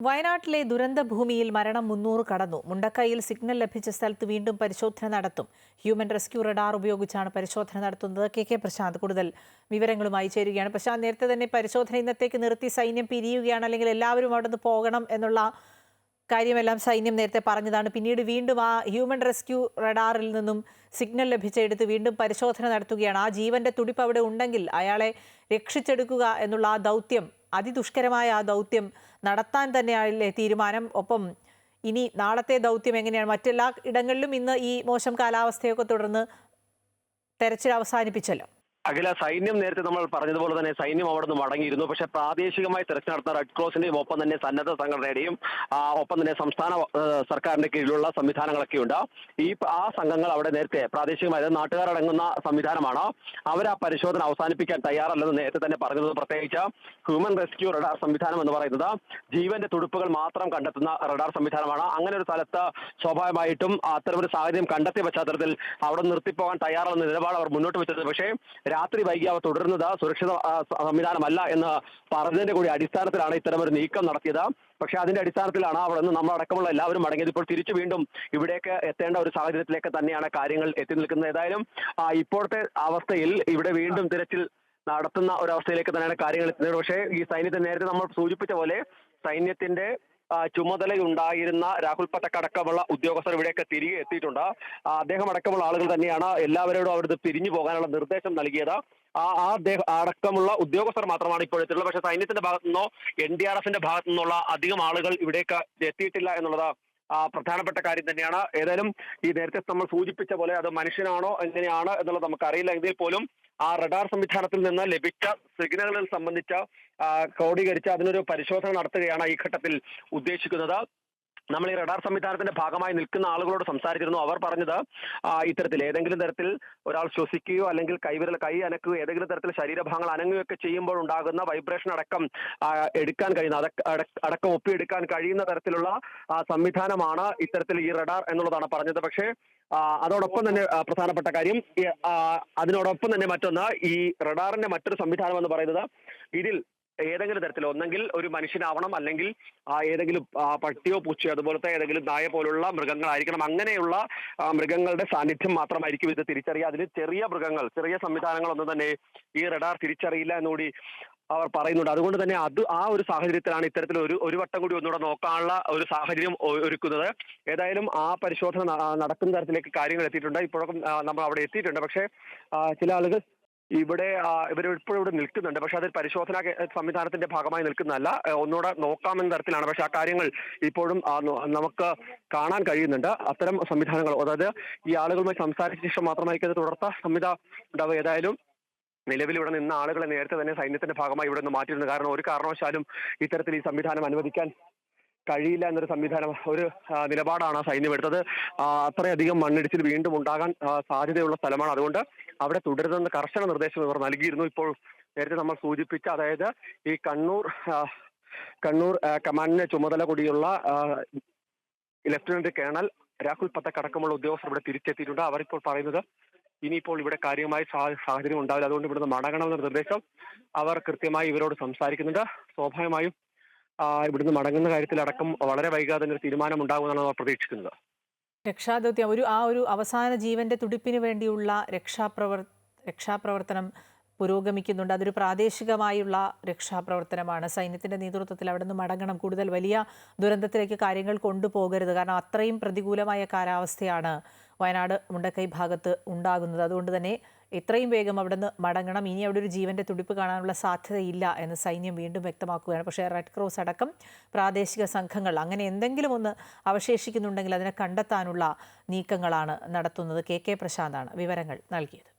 വയനാട്ടിലെ ദുരന്ത ഭൂമിയിൽ മരണം മുന്നൂറ് കടന്നു. മുണ്ടക്കൈയിൽ സിഗ്നൽ ലഭിച്ച സ്ഥലത്ത് വീണ്ടും പരിശോധന നടത്തും. ഹ്യൂമൻ റെസ്ക്യൂ റഡാർ ഉപയോഗിച്ചാണ് പരിശോധന നടത്തുന്നത്. കെ കെ പ്രശാന്ത് കൂടുതൽ വിവരങ്ങളുമായി ചേരുകയാണ്. പ്രശാന്ത് നേരത്തെ തന്നെ പരിശോധന ഇന്നത്തേക്ക് നിർത്തി സൈന്യം പിരിയുകയാണ്. അല്ലെങ്കിൽ എല്ലാവരും അവിടെ നിന്ന് പോകണം എന്നുള്ള കാര്യമെല്ലാം സൈന്യം നേരത്തെ പറഞ്ഞതാണ്. പിന്നീട് വീണ്ടും ആ ഹ്യൂമൻ റെസ്ക്യൂ റഡാറിൽ നിന്നും സിഗ്നൽ ലഭിച്ചെടുത്ത് വീണ്ടും പരിശോധന നടത്തുകയാണ്. ആ ജീവന്റെ തുടിപ്പ് അവിടെ ഉണ്ടെങ്കിൽ അയാളെ രക്ഷിച്ചെടുക്കുക എന്നുള്ള ആ ദൗത്യം അതിദുഷ്കരമായ ആ ദൗത്യം നടത്താൻ തന്നെയല്ലേ തീരുമാനം. ഒപ്പം ഇനി നാളത്തെ ദൗത്യം എങ്ങനെയാണ്? മറ്റെല്ലാ ഇടങ്ങളിലും ഇന്ന് ഈ മോശം കാലാവസ്ഥയൊക്കെ തുടർന്ന് തെരച്ചിൽ അവസാനിപ്പിച്ചല്ലോ. അഖില സൈന്യം നേരത്തെ നമ്മൾ പറഞ്ഞതുപോലെ തന്നെ സൈന്യം അവിടെ നിന്ന് മടങ്ങിയിരുന്നു. പക്ഷേ പ്രാദേശികമായി തെരച്ചിൽ നടത്തുന്ന റെഡ് ക്രോസിന്റെയും ഒപ്പം തന്നെ സന്നദ്ധ സംഘടനയുടെയും ഒപ്പം തന്നെ സംസ്ഥാന സർക്കാരിന്റെ കീഴിലുള്ള സംവിധാനങ്ങളൊക്കെ ഉണ്ട്. ഈ ആ സംഘങ്ങൾ അവിടെ നേരത്തെ പ്രാദേശികമായി നാട്ടുകാരടങ്ങുന്ന സംവിധാനമാണ്. അവർ ആ പരിശോധന അവസാനിപ്പിക്കാൻ തയ്യാറല്ലെന്ന് നേരത്തെ തന്നെ പറഞ്ഞത്. പ്രത്യേകിച്ച് ഹ്യൂമൻ റെസ്ക്യൂ റഡാർ സംവിധാനം എന്ന് പറയുന്നത് ജീവന്റെ തുടുപ്പുകൾ മാത്രം കണ്ടെത്തുന്ന റഡാർ സംവിധാനമാണ്. അങ്ങനെ ഒരു സ്ഥലത്ത് സ്വാഭാവികമായിട്ടും അത്തരമൊരു സാഹചര്യം കണ്ടെത്തിയ പശ്ചാത്തലത്തിൽ അവിടെ നിർത്തിപ്പോകാൻ തയ്യാറല്ലെന്ന നിലപാട് അവർ മുന്നോട്ട് വെച്ചത് പക്ഷേ രാത്രി വൈകി അവർ തുടരുന്നത് സുരക്ഷിത സംവിധാനമല്ല എന്ന് പറഞ്ഞതിന്റെ കൂടി അടിസ്ഥാനത്തിലാണ് ഇത്തരമൊരു നീക്കം നടത്തിയത്. പക്ഷേ അതിന്റെ അടിസ്ഥാനത്തിലാണ് അവിടെ നിന്ന് നമ്മളടക്കമുള്ള എല്ലാവരും മടങ്ങിയത്. ഇപ്പോൾ തിരിച്ചു വീണ്ടും ഇവിടേക്ക് എത്തേണ്ട ഒരു സാഹചര്യത്തിലേക്ക് തന്നെയാണ് കാര്യങ്ങൾ എത്തി നിൽക്കുന്നത്. ഏതായാലും ഇപ്പോഴത്തെ അവസ്ഥയിൽ ഇവിടെ വീണ്ടും തിരച്ചിൽ നടത്തുന്ന ഒരവസ്ഥയിലേക്ക് തന്നെയാണ് കാര്യങ്ങൾ എത്തുന്നത്. പക്ഷേ ഈ സൈന്യത്തെ നേരത്തെ നമ്മൾ സൂചിപ്പിച്ച പോലെ സൈന്യത്തിന്റെ ചുമതലയുണ്ടായിരുന്ന രാഹുൽ പട്ടക്ക് അടക്കമുള്ള ഉദ്യോഗസ്ഥർ ഇവിടെയൊക്കെ തിരികെ എത്തിയിട്ടുണ്ട്. അദ്ദേഹം അടക്കമുള്ള ആളുകൾ തന്നെയാണ് എല്ലാവരോടും അവിടുന്ന് പിരിഞ്ഞു പോകാനുള്ള നിർദ്ദേശം നൽകിയത്. ആ ആ അടക്കമുള്ള ഉദ്യോഗസ്ഥർ മാത്രമാണ് ഇപ്പോൾ എത്തിയിട്ടുള്ളത് പക്ഷേ സൈന്യത്തിന്റെ ഭാഗത്തു നിന്നോ എൻ ഡി ആർ എഫിന്റെ ഭാഗത്തു നിന്നുള്ള അധികം ആളുകൾ ഇവിടേക്ക് എത്തിയിട്ടില്ല എന്നുള്ളത് പ്രധാനപ്പെട്ട കാര്യം തന്നെയാണ്. ഏതായാലും ഈ നേരത്തെ നമ്മൾ സൂചിപ്പിച്ച പോലെ അത് മനുഷ്യനാണോ എങ്ങനെയാണ് എന്നുള്ളത് നമുക്കറിയില്ല. എങ്കിൽ പോലും ആ റഡാർ സംവിധാനത്തിൽ നിന്ന് ലഭിച്ച സിഗ്നലുകൾ സംബന്ധിച്ച ക്രോഡീകരിച്ച് അതിനൊരു പരിശോധന നടത്തുകയാണ് ഈ ഘട്ടത്തിൽ ഉദ്ദേശിക്കുന്നത്. നമ്മൾ ഈ റഡാർ സംവിധാനത്തിന്റെ ഭാഗമായി നിൽക്കുന്ന ആളുകളോട് സംസാരിച്ചിരുന്നു. അവർ പറഞ്ഞത് ഇത്തരത്തിൽ ഏതെങ്കിലും തരത്തിൽ ഒരാൾ ശ്വസിക്കുകയോ അല്ലെങ്കിൽ കൈവിരൽ കൈ അനക്കുകയോ ഏതെങ്കിലും തരത്തിൽ ശരീരഭാഗങ്ങൾ അനങ്ങുകയൊക്കെ ചെയ്യുമ്പോൾ ഉണ്ടാകുന്ന വൈബ്രേഷൻ അടക്കം എടുക്കാൻ കഴിയുന്ന അടക്ക- ഒപ്പിയെടുക്കാൻ കഴിയുന്ന തരത്തിലുള്ള സംവിധാനമാണ് ഇത്തരത്തിൽ ഈ റഡാർ എന്നുള്ളതാണ് പറഞ്ഞത്. പക്ഷേ അതോടൊപ്പം തന്നെ പ്രധാനപ്പെട്ട കാര്യം അതിനോടൊപ്പം തന്നെ മറ്റൊന്ന് ഈ റഡാറിന്റെ മറ്റൊരു സംവിധാനം എന്ന് പറയുന്നത് ഇതിൽ ഏതെങ്കിലും തരത്തിൽ ഒന്നെങ്കിൽ ഒരു മനുഷ്യനാവണം അല്ലെങ്കിൽ ഏതെങ്കിലും പട്ടിയോ പൂച്ചയോ അതുപോലത്തെ ഏതെങ്കിലും നായ പോലുള്ള മൃഗങ്ങളായിരിക്കണം. അങ്ങനെയുള്ള മൃഗങ്ങളുടെ സാന്നിധ്യം മാത്രമായിരിക്കും ഇത് തിരിച്ചറിയുക. അതിൽ ചെറിയ മൃഗങ്ങൾ ചെറിയ സംവിധാനങ്ങളൊന്നും തന്നെ ഈ റഡാർ തിരിച്ചറിയില്ല എന്നുകൂടി അവർ പറയുന്നുണ്ട്. അതുകൊണ്ട് തന്നെ അത് ആ ഒരു സാഹചര്യത്തിലാണ് ഇത്തരത്തിൽ ഒരു ഒരു വട്ടം കൂടി ഒന്നുകൂടെ നോക്കാനുള്ള ഒരു സാഹചര്യം ഒരുക്കുന്നത്. ഏതായാലും ആ പരിശോധന നടക്കുന്ന തരത്തിലേക്ക് കാര്യങ്ങൾ എത്തിയിട്ടുണ്ട്. ഇപ്പോഴും നമ്മൾ അവിടെ എത്തിയിട്ടുണ്ട്. പക്ഷേ ചില ആളുകൾ ഇവിടെ ഇവർ ഇപ്പോഴും ഇവിടെ നിൽക്കുന്നുണ്ട്. പക്ഷെ അത് പരിശോധനാ സംവിധാനത്തിന്റെ ഭാഗമായി നിൽക്കുന്നതല്ല. ഒന്നുകൂടെ നോക്കാമെന്ന തരത്തിലാണ്. പക്ഷെ ആ കാര്യങ്ങൾ ഇപ്പോഴും നമുക്ക് കാണാൻ കഴിയുന്നുണ്ട്. അത്തരം സംവിധാനങ്ങൾ അതായത് ഈ ആളുകളുമായി സംസാരിച്ച ശേഷം മാത്രമായിരിക്കും അത് തുടർത്ത സംവിധാനം ഉണ്ടാവുക. ഏതായാലും നിലവിൽ ഇവിടെ നിന്ന ആളുകളെ നേരത്തെ തന്നെ സൈന്യത്തിന്റെ ഭാഗമായി ഇവിടെ നിന്ന് മാറ്റിയിരുന്നു കാരണം ഒരു കാരണവശാലും ഇത്തരത്തിൽ ഈ സംവിധാനം അനുവദിക്കാൻ കഴിയില്ല എന്നൊരു സംവിധാനം ഒരു നിലപാടാണ് സൈന്യം എടുത്തത്. അത്രയധികം മണ്ണിടിച്ചിൽ വീണ്ടും ഉണ്ടാകാൻ സാധ്യതയുള്ള സ്ഥലമാണ്. അതുകൊണ്ട് അവിടെ തുടരുതെന്ന് കർശന നിർദ്ദേശം ഇവർ നൽകിയിരുന്നു. ഇപ്പോൾ നേരത്തെ നമ്മൾ സൂചിപ്പിച്ച അതായത് ഈ കണ്ണൂർ കണ്ണൂർ ആ, കമാൻഡിന്റെ ചുമതല കൂടിയുള്ള ലെഫ്റ്റനന്റ് കേണൽ രാഹുൽ പത്തക്ക് അടക്കമുള്ള ഉദ്യോഗസ്ഥർ ഇവിടെ തിരിച്ചെത്തിയിട്ടുണ്ട്. അവരിപ്പോൾ പറയുന്നത് ഇനിയിപ്പോൾ ഇവിടെ കാര്യമായ സാഹചര്യം ഉണ്ടാവില്ല. അതുകൊണ്ട് ഇവിടുന്ന് മടങ്ങണമെന്ന നിർദ്ദേശം അവർ കൃത്യമായി ഇവരോട് സംസാരിക്കുന്നുണ്ട്. സ്വാഭാവികമായും ഇവിടുന്ന് മടങ്ങുന്ന കാര്യത്തിൽ അടക്കം വളരെ വൈകാതെ തന്നെ ഒരു തീരുമാനം ഉണ്ടാകുമെന്നാണ് അവർ പ്രതീക്ഷിക്കുന്നത്. രക്ഷാദൗത്യം ഒരു ആ ഒരു അവസാന ജീവന്റെ തുടിപ്പിന് വേണ്ടിയുള്ള രക്ഷാപ്രവർ രക്ഷാപ്രവർത്തനം പുരോഗമിക്കുന്നുണ്ട്. അതൊരു പ്രാദേശികമായുള്ള രക്ഷാപ്രവർത്തനമാണ്. സൈന്യത്തിന്റെ നേതൃത്വത്തിൽ അവിടെ നിന്ന് മടങ്ങണം. കൂടുതൽ വലിയ ദുരന്തത്തിലേക്ക് കാര്യങ്ങൾ കൊണ്ടുപോകരുത്. കാരണം അത്രയും പ്രതികൂലമായ കാലാവസ്ഥയാണ് വയനാട് മുണ്ടക്കൈ ഭാഗത്ത് ഉണ്ടാകുന്നത്. അതുകൊണ്ട് തന്നെ എത്രയും വേഗം അവിടെ നിന്ന് മടങ്ങണം. ഇനി അവിടെ ഒരു ജീവന്റെ തുടിപ്പ് കാണാനുള്ള സാധ്യതയില്ല എന്ന് സൈന്യം വീണ്ടും വ്യക്തമാക്കുകയാണ്. പക്ഷേ റെഡ് ക്രോസ് അടക്കം പ്രാദേശിക സംഘങ്ങൾ അങ്ങനെ എന്തെങ്കിലും ഒന്ന് അവശേഷിക്കുന്നുണ്ടെങ്കിൽ അതിനെ കണ്ടെത്താനുള്ള നീക്കങ്ങളാണ് നടത്തുന്നത്. കെ കെ പ്രശാന്താണ് വിവരങ്ങൾ നൽകിയത്.